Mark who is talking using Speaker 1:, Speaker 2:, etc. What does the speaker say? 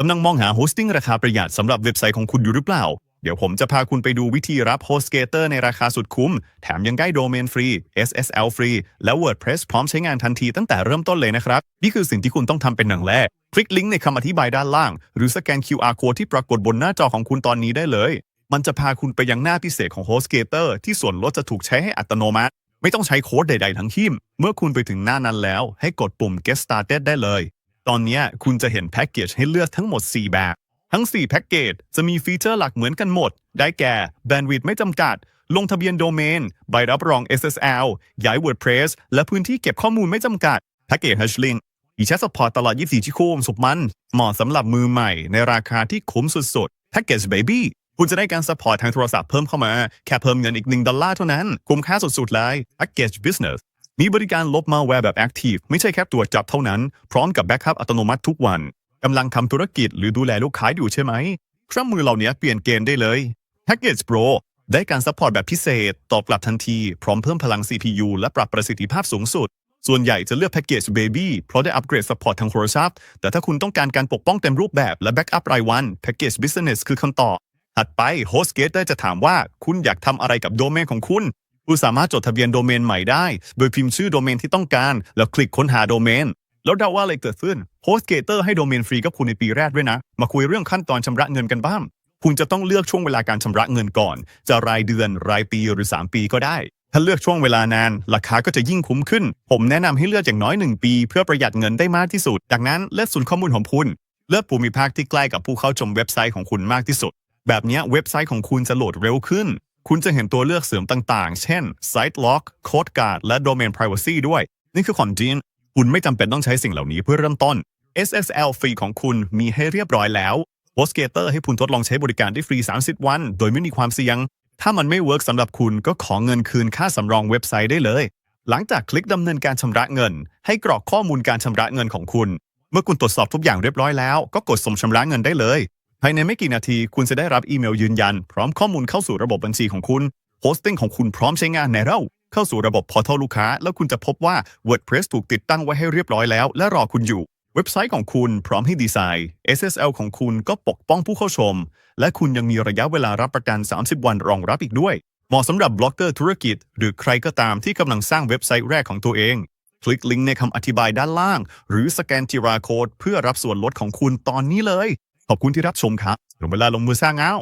Speaker 1: กำลังมองหาโฮสติ้งราคาประหยัดสำหรับเว็บไซต์ของคุณอยู่หรือเปล่า เดี๋ยวผมจะพาคุณไปดูวิธีรับ HostGator ในราคาสุดคุ้ม แถมยังได้โดเมนฟรี SSL ฟรี และ WordPress พร้อมใช้งานทันทีตั้งแต่เริ่มต้นเลยนะครับ นี่คือสิ่งที่คุณต้องทำเป็นหนังแรก คลิกลิงก์ในคำอธิบายด้านล่าง หรือสแกน QR code ที่ปรากฏบนหน้าจอของคุณตอนนี้ได้เลย มันจะพาคุณไปยังหน้าพิเศษของ HostGator ที่ส่วนลดจะถูกใช้ให้อัตโนมัติ ไม่ต้องใช้โค้ดใด ๆ ทั้งทีมเมื่อคุณไปถึงหน้านั้นแล้ว ให้กดปุ่ม Get Started ได้เลย ตอนนี้คุณจะเห็นแพ็กเกจให้เลือกทั้งหมด 4 แบบ ทั้ง 4 แพ็กเกจจะมีฟีเจอร์หลักเหมือนกันหมด ได้แก่แบนด์วิดต์ไม่จำกัด ลงทะเบียนโดเมน ใบรับรอง SSL ย้าย WordPress และพื้นที่เก็บข้อมูลไม่จำกัด แพ็กเกจ Hashlink อีแชทสปอร์ตตลอด 24 ชั่วโมงสุขมัน เหมาะสำหรับมือใหม่ ในราคาที่คุ้มสุดๆแพ็กเกจ Baby คุณจะได้การสปอร์ตทางโทรศัพท์เพิ่มเข้ามา แค่เพิ่มเงินอีก 1 ดอลลาร์เท่านั้น คุ้มค่าสุดๆเลยแพ็กเกจ Business มีบริการลบมาแวร์แบบ Active ไม่ใช่แค่ตรวจจับเท่านั้น พร้อมกับแบ็กอัพอัตโนมัติทุกวันกำลังทำธุรกิจหรือดูแลลูกค้าอยู่ใช่ไหมเครื่องมือเหล่านี้เปลี่ยนเกณฑ์ได้เลย Package Pro ได้การซัพพอร์ตแบบพิเศษ ตอบกลับทันที พร้อมเพิ่มพลัง CPU และปรับประสิทธิภาพสูงสุด ส่วนใหญ่จะเลือก Package Baby เพราะได้อัปเกรดซัพพอร์ตทางโทรศัพท์แต่ถ้าคุณต้องการการปกป้องเต็มรูปแบบและแบ็กอัพรายวัน Package Business คือคำตอบถัดไป HostGator จะถามว่าคุณอยากทำอะไรกับโดเมนของคุณ คุณสามารถจดทะเบียนโดเมนใหม่ได้ โดยพิมพ์ชื่อโดเมนที่ต้องการ แล้วคลิกค้นหาโดเมน แล้วเดาว่าอะไรเกิดขึ้น HostGator ให้โดเมนฟรีกับคุณในปีแรกด้วยนะ มาคุยเรื่องขั้นตอนชำระเงินกันบ้าง คุณจะต้องเลือกช่วงเวลาการชำระเงินก่อน จะรายเดือน รายปีหรือ 3 ปีก็ได้ ถ้าเลือกช่วงเวลานาน ราคาก็จะยิ่งคุ้มขึ้น ผมแนะนำให้เลือกอย่างน้อย 1 ปี เพื่อประหยัดเงินได้มากที่สุดจากนั้นเลือกศูนย์ข้อมูลของคุณ เลือกภูมิภาคที่ใกล้กับผู้เข้าชมเว็บไซต์ของคุณมากที่สุด แบบนี้เว็บไซต์ของคุณจะโหลดเร็วขึ้น คุณจะเห็นตัวเลือกเสริมต่างๆ เช่น Site Lock Code Guard และ Domain Privacy ด้วย นี่คือของจริง คุณไม่จำเป็นต้องใช้สิ่งเหล่านี้เพื่อเริ่มต้น SSL ฟรีของคุณมีให้เรียบร้อยแล้ว HostGator ให้คุณทดลองใช้บริการได้ฟรี 30 วัน โดยไม่มีความเสี่ยง ถ้ามันไม่เวิร์กสำหรับคุณก็ขอเงินคืนค่าสำรองเว็บไซต์ได้เลย หลังจากคลิกดำเนินการชำระเงิน ให้กรอกข้อมูลการชำระเงินของคุณ เมื่อคุณตรวจสอบทุกอย่างเรียบร้อยแล้วก็กดส่งชำระเงินได้เลยายในไม่กี่นาทีคุณจะได้รับอีเมลยืนยัน พร้อมข้อมูลเข้าสู่ระบบบัญชีของคุณโฮสติ้งของคุณพร้อมใช้งานในเราเข้าสู่ระบบพอร์ทัลลูกค้า แล้วคุณจะพบว่า WordPress ถูกติดตั้งไว้ให้เรียบร้อยแล้ว และรอคุณอยู่ เว็บไซต์ของคุณพร้อมให้ดีไซน์ SSL ของคุณก็ปกป้องผู้เข้าชม และคุณยังมีระยะเวลารับประกัน 30 วันรองรับอีกด้วย เหมาะสำหรับบล็อกเกอร์ธุรกิจ หรือใครก็ตามที่กำลังสร้างเว็บไซต์แรกของตัวเอง คลิกลิงก์ในคำอธิบายด้านล่าง หรือสแกน QR Code เพื่อรับส่วนลดของคุณตอนนี้เลย ขอบคุณที่รับชมครับถึงเวลาลงมือสร้างแล้ว